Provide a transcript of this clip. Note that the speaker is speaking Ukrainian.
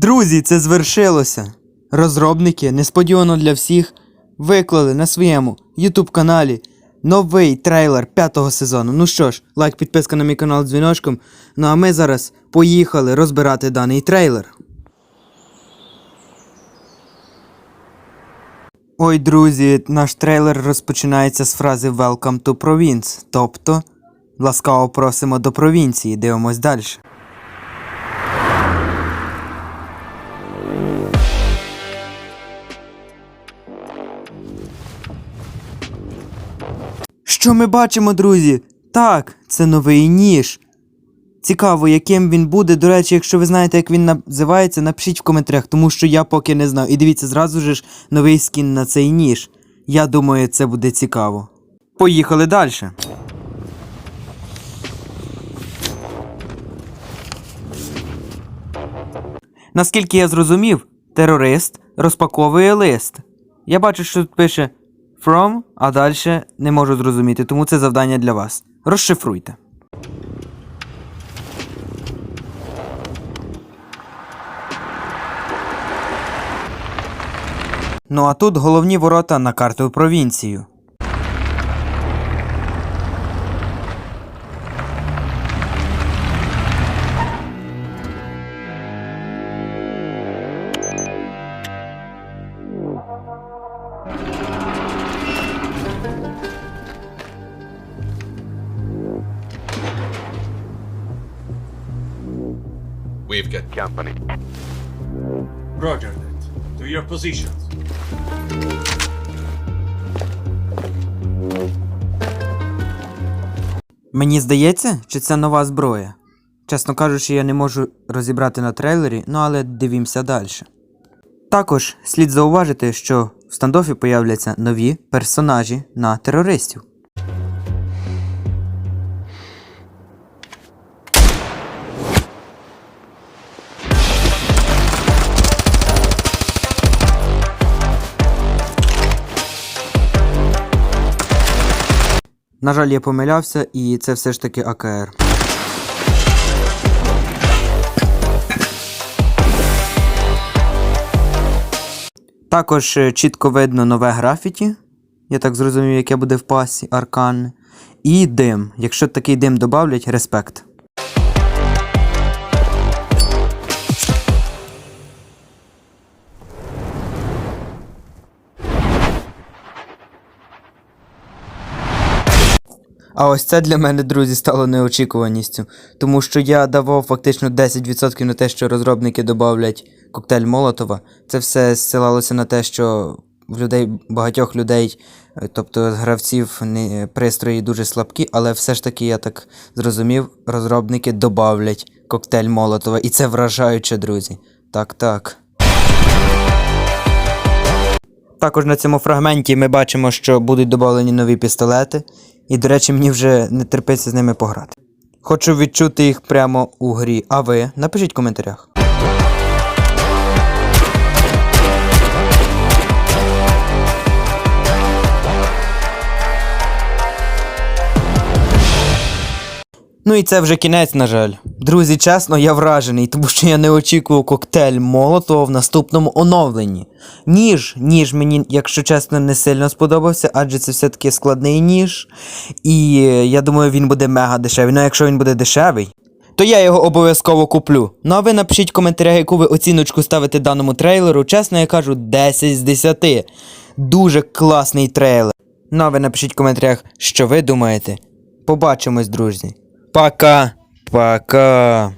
Друзі, це звершилося. Розробники несподівано для всіх виклали на своєму YouTube каналі новий трейлер п'ятого сезону. Ну що ж, лайк, підписка на мій канал дзвіночком. Ну а ми зараз поїхали розбирати даний трейлер. Ой, друзі, наш трейлер розпочинається з фрази Welcome to Province, тобто ласкаво просимо до провінції. Дивимось далі. Що ми бачимо, друзі? Так, це новий ніж. Цікаво, яким він буде. До речі, якщо ви знаєте, як він називається, напишіть в коментарях, тому що я поки не знаю. І дивіться, зразу ж новий скін на цей ніж. Я думаю, це буде цікаво. Поїхали далі. Наскільки я зрозумів, терорист розпаковує лист. Я бачу, що тут пише From, а далі не можу зрозуміти, тому це завдання для вас. Розшифруйте. Ну а тут головні ворота на карту провінцію. We've got company. Roger that. To your positions. Мені здається, чи це нова зброя. Чесно кажучи, я не можу розібрати на трейлері, ну але дивімося далі. Також слід зауважити, що в стандофі появляться нові персонажі на терористів. На жаль, я помилявся, і це все ж таки АКР. Також е, чітко видно нове графіті. Я так зрозумів, яке буде в пасі, аркан. І дим. Якщо такий дим додавлять, респект. А ось це для мене, друзі, стало неочікуваністю, тому що я давав фактично 10% на те, що розробники додавлять коктейль Молотова. Це все зсилалося на те, що в людей, багатьох людей, е, тобто гравців, пристрої дуже слабкі, але все ж таки, я так зрозумів, розробники додавлять коктейль Молотова. І це вражаюче, друзі. Так, так. Також на цьому фрагменті ми бачимо, що будуть додавлені нові пістолети, і, до речі, мені вже не терпиться з ними пограти. Хочу відчути їх прямо у грі. А ви? Напишіть в коментарях. Ну і це вже кінець, на жаль. Друзі, чесно, я вражений, тому що я не очікував коктейль Молотова в наступному оновленні. Ніж, ніж мені, якщо чесно, не сильно сподобався, адже це все-таки складний ніж. І е, я думаю, він буде мега дешевий. Ну, а якщо він буде дешевий, то я його обов'язково куплю. Ну а ви напишіть в коментарях, яку ви оціночку ставите даному трейлеру. Чесно, я кажу, 10 з 10. Дуже класний трейлер. Ну а ви напишіть в коментарях, що ви думаєте. Побачимось, друзі. Пока. Пока.